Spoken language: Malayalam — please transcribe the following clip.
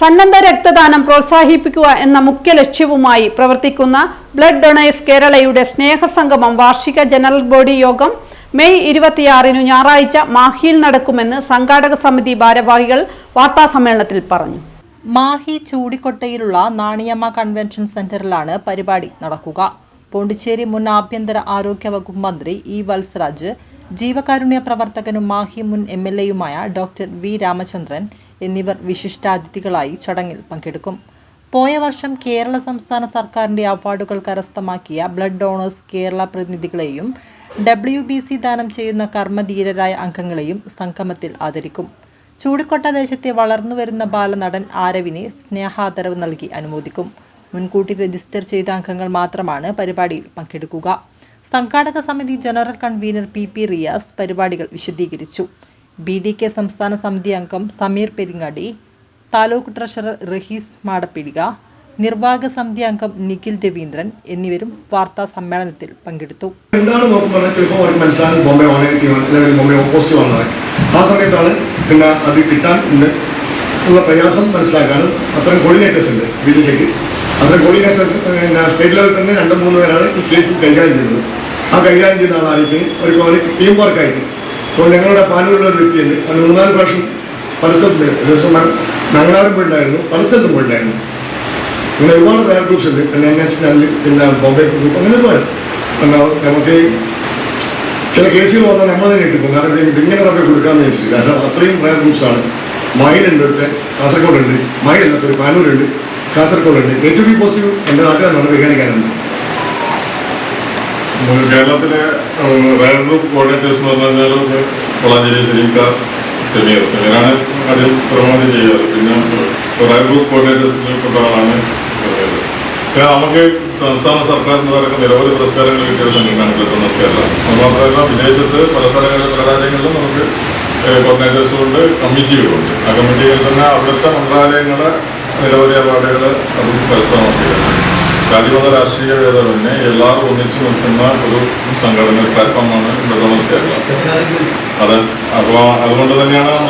സന്നദ്ധ രക്തദാനം പ്രോത്സാഹിപ്പിക്കുക എന്ന മുഖ്യ ലക്ഷ്യവുമായി പ്രവർത്തിക്കുന്ന ബ്ലഡ് ഡൊണേഴ്സ് കേരളയുടെ സ്നേഹസംഗമം വാർഷിക ജനറൽ ബോഡി യോഗം മെയ് ഇരുപത്തിയാറിനു ഞായറാഴ്ച മാഹിയിൽ നടക്കുമെന്ന് സംഘാടക സമിതി ഭാരവാഹികൾ വാർത്താസമ്മേളനത്തിൽ പറഞ്ഞു. മാഹി ചൂടിക്കൊട്ടയിലുള്ള നാണിയമ്മ കൺവെൻഷൻ സെന്ററിലാണ് പരിപാടി നടക്കുക. പോണ്ടിച്ചേരി മുൻ ആഭ്യന്തര ആരോഗ്യ വകുപ്പ് മന്ത്രി ഇ വത്സരാജ് ജീവകാരുണ്യ പ്രവർത്തകനും മാഹി മുൻ എം എൽ എയുമായ ഡോക്ടർ വി രാമചന്ദ്രൻ എന്നിവർ വിശിഷ്ടാതിഥികളായി ചടങ്ങിൽ പങ്കെടുക്കും. പോയ വർഷം കേരള സംസ്ഥാന സർക്കാരിന്റെ അവാർഡുകൾ കരസ്ഥമാക്കിയ ബ്ലഡ് ഡോണേഴ്സ് കേരള പ്രതിനിധികളെയും ഡബ്ല്യു ബി സി ദാനം ചെയ്യുന്ന കർമ്മധീരരായ അംഗങ്ങളെയും സംഗമത്തിൽ ആദരിക്കും. ചൂടിക്കൊട്ട ദേശത്തെ വളർന്നുവരുന്ന ബാലനടൻ ആരവിനെ സ്നേഹാദരവ് നൽകി അനുമോദിക്കും. മുൻകൂട്ടി രജിസ്റ്റർ ചെയ്ത അംഗങ്ങൾ മാത്രമാണ് പരിപാടിയിൽ പങ്കെടുക്കുക. സംഘാടക സമിതി general convener P P Riyas പരിപാടികൾ വിശദീകരിച്ചു. ബി ഡി കെ സംസ്ഥാന സമിതി അംഗം സമീർ പെരിങ്ങാടി താലൂക്ക് ട്രഷറർ റഹീസ് മാടപ്പിടിക നിർവാഹക സമിതി അംഗം നിഖിൽ രവീന്ദ്രൻ എന്നിവരും വാർത്താ സമ്മേളനത്തിൽ പങ്കെടുത്തു. എന്താണ് നോക്കുമ്പോൾ ചിലപ്പോൾ അവർക്ക് മനസ്സിലാകും ബോംബെ നെഗറ്റീവ് അല്ലെങ്കിൽ ബോംബെ ഓപ്പോസിറ്റ് വന്നത്? ആ സമയത്താണ് പിന്നെ അത് കിട്ടാൻ ഉള്ള പ്രയാസം മനസ്സിലാക്കാനും അത്തരം കോർഡിനേറ്റേഴ്സ് ഉണ്ട് വീട്ടിലേക്ക്. അത്തരം കോർഡിനേറ്റേഴ്സ് സ്റ്റേറ്റ് ലെവലിൽ തന്നെ രണ്ട് മൂന്ന് പേരാണ് ഈ കേസ് കൈകാര്യം ചെയ്യുന്നത്. ആ കൈകാര്യം ചെയ്യുന്ന ആളായിരിക്കും ഒരു ടീം വർക്കായിട്ട് ഇപ്പോൾ ഞങ്ങളുടെ പാനൂരിലുള്ള ഒരു വ്യക്തിയുണ്ട് അത് മൂന്നാൽ പ്രാവശ്യം പല സ്ഥലത്തുണ്ട് ഒരു ദിവസം ഞങ്ങളാരും പോയിട്ടുണ്ടായിരുന്നു. പല സ്ഥലത്തും പോയിട്ടുണ്ടായിരുന്നു. ഇങ്ങനെ ഒരുപാട് പേർ ഗ്രൂപ്പ്സ് ഉണ്ട്. പിന്നെ എൻ എസ് പിന്നെ ബോംബെ ഗ്രൂപ്പ് അങ്ങനെ ഒരുപാട്. നമുക്ക് ചില കേസുകൾ വന്നാൽ നമ്മൾ തന്നെ കിട്ടും കാരണം ഇത് ഇങ്ങനെ റബ്ബെ കൊടുക്കാമെന്ന് വെച്ചിട്ട് കാരണം അത്രയും പ്രയർ ഗ്രൂപ്പ്സ് ആണ്. മയിലുണ്ട് ഇവിടുത്തെ. കാസർഗോഡുണ്ട്. മയിലല്ല സോറി പാനൂരുണ്ട്. കാസർഗോഡുണ്ട്. ബി പോസിറ്റീവ് എന്റെ നാട്ടുകാരാണ് വിജ്ഞാനിക്കാനുണ്ട് നമുക്ക് കേരളത്തിലെ റയർ ഗ്രൂപ്പ് കോർഡിനേറ്റേഴ്സ് എന്ന് പറഞ്ഞു കഴിഞ്ഞാൽ വളാഞ്ചേരി സലീംക സെമീർ അതിൽ പ്രമോട്ട് ചെയ്യാറ്. പിന്നെ റയർ ഗ്രൂപ്പ് കോർഡിനേറ്റേഴ്സിൽ പെട്ട ആളാണ് നമുക്ക് സംസ്ഥാന സർക്കാരിന് പറയുന്ന നിരവധി പുരസ്കാരങ്ങൾ കിട്ടിയ സംഘടനയാണ് പെട്രോണസ് കേരള. മാത്രമല്ല വിദേശത്ത് പല സ്ഥലങ്ങളിലും പല രാജ്യങ്ങളിലും നമുക്ക് കോർഡിനേറ്റേഴ്സും ഉണ്ട് കമ്മിറ്റികളുണ്ട് ആ കമ്മിറ്റികളിൽ തന്നെ അവിടുത്തെ മന്ത്രാലയങ്ങളെ നിരവധി അവാർഡുകൾ അത് കരസ്ഥമാക്കിയിട്ടുണ്ട് രാജ്യമത രാഷ്ട്രീയ ഭേദമന്യേ എല്ലാവരും ഒന്നിച്ചു നിൽക്കുന്ന ഒരു സംഘടന പ്ലാറ്റ്ഫോമാണ് പെട്രോണസ് കേരള. അതെ അപ്പോൾ അതുകൊണ്ട് തന്നെയാണ്